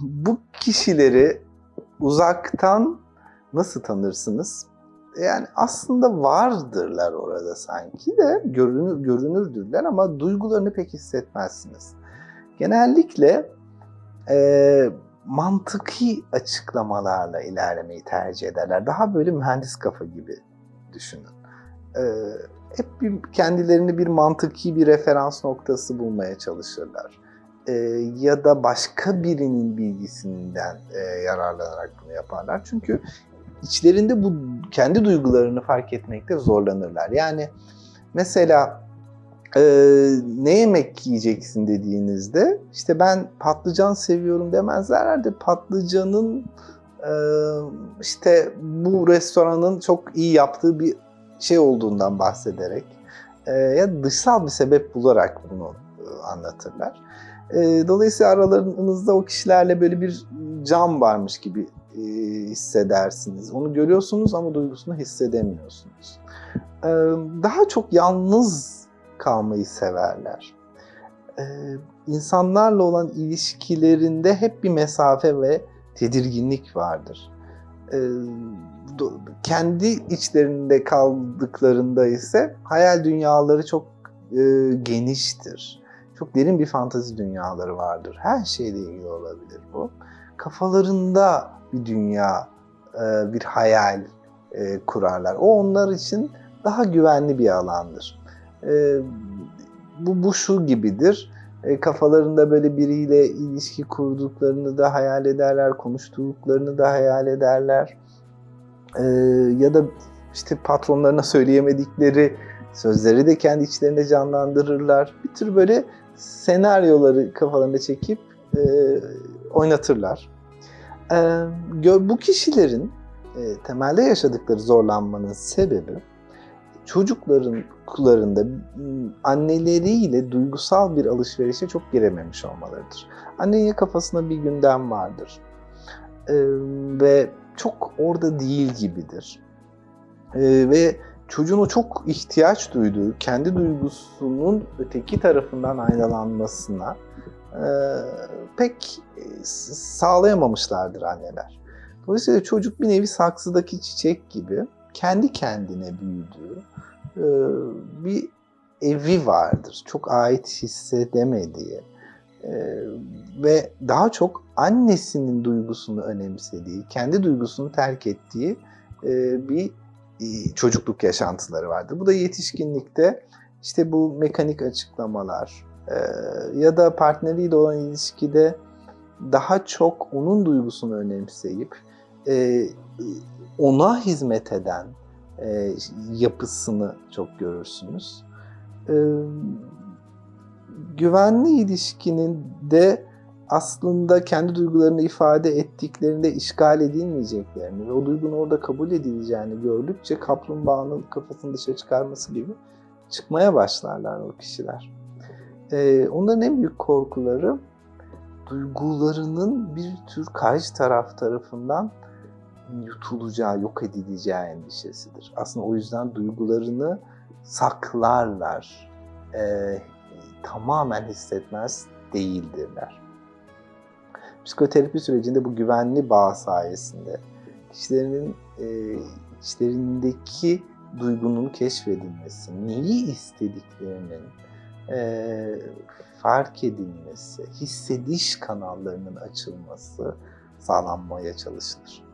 Bu kişileri uzaktan nasıl tanırsınız? Yani aslında vardırlar orada sanki de görünür görünürdürler ama duygularını pek hissetmezsiniz. Genellikle e, mantıki açıklamalarla ilerlemeyi tercih ederler. Daha böyle mühendis kafa gibi düşünün. E, hep bir, kendilerini bir mantıki bir referans noktası bulmaya çalışırlar. E, ya da başka birinin bilgisinden e, yararlanarak bunu yaparlar. Çünkü içlerinde bu kendi duygularını fark etmekte zorlanırlar. Yani mesela e, ne yemek yiyeceksin dediğinizde işte ben patlıcan seviyorum demezler de patlıcanın işte bu restoranın çok iyi yaptığı bir şey olduğundan bahsederek ya dışsal bir sebep bularak bunu anlatırlar. E, dolayısıyla aralarınızda o kişilerle böyle bir cam varmış gibi e, hissedersiniz. Onu görüyorsunuz ama duygusunu hissedemiyorsunuz. E, daha çok yalnız kalmayı severler. E, insanlarla olan ilişkilerinde hep bir mesafe ve tedirginlik vardır. E, kendi içlerinde kaldıklarında ise hayal dünyaları çok e, geniştir. Çok derin bir fantezi dünyaları vardır. Her şeyle ilgili olabilir bu. Kafalarında bir dünya, e, bir hayal e, kurarlar. O onlar için daha güvenli bir alandır. E, bu, bu şu gibidir. Kafalarında böyle biriyle ilişki kurduklarını da hayal ederler, konuştuklarını da hayal ederler. Ya da işte patronlarına söyleyemedikleri sözleri de kendi içlerinde canlandırırlar. Bir tür böyle senaryoları kafalarında çekip e, oynatırlar. E, bu kişilerin e, temelde yaşadıkları zorlanmanın sebebi çocukların kullarında anneleriyle duygusal bir alışverişe çok girememiş olmalarıdır. Annenin kafasında bir gündem vardır e, ve çok orada değil gibidir. E, ve çocuğun o çok ihtiyaç duyduğu, kendi duygusunun öteki tarafından aynalanmasına e, pek sağlayamamışlardır anneler. Dolayısıyla çocuk bir nevi saksıdaki çiçek gibi kendi kendine büyüdüğü e, bir evi vardır. Çok ait hissedemediği e, ve daha çok annesinin duygusunu önemsediği, kendi duygusunu terk ettiği e, bir çocukluk yaşantıları vardır. Bu da yetişkinlikte işte bu mekanik açıklamalar ya da partneriyle olan ilişkide daha çok onun duygusunu önemseyip ona hizmet eden e, yapısını çok görürsünüz. E, güvenli ilişkinin de aslında kendi duygularını ifade ettiklerinde işgal edilmeyeceklerini ve o duygunun orada kabul edileceğini gördükçe kaplumbağanın kafasını dışarı çıkarması gibi çıkmaya başlarlar o kişiler. Ee, onların en büyük korkuları duygularının bir tür karşı taraf tarafından yutulacağı, yok edileceği endişesidir. Aslında o yüzden duygularını saklarlar. E, tamamen hissetmez değildirler. Psikoterapi sürecinde bu güvenli bağ sayesinde kişilerin e, içlerindeki duygunun keşfedilmesi, neyi istediklerinin e, fark edilmesi, hissediş kanallarının açılması sağlanmaya çalışılır.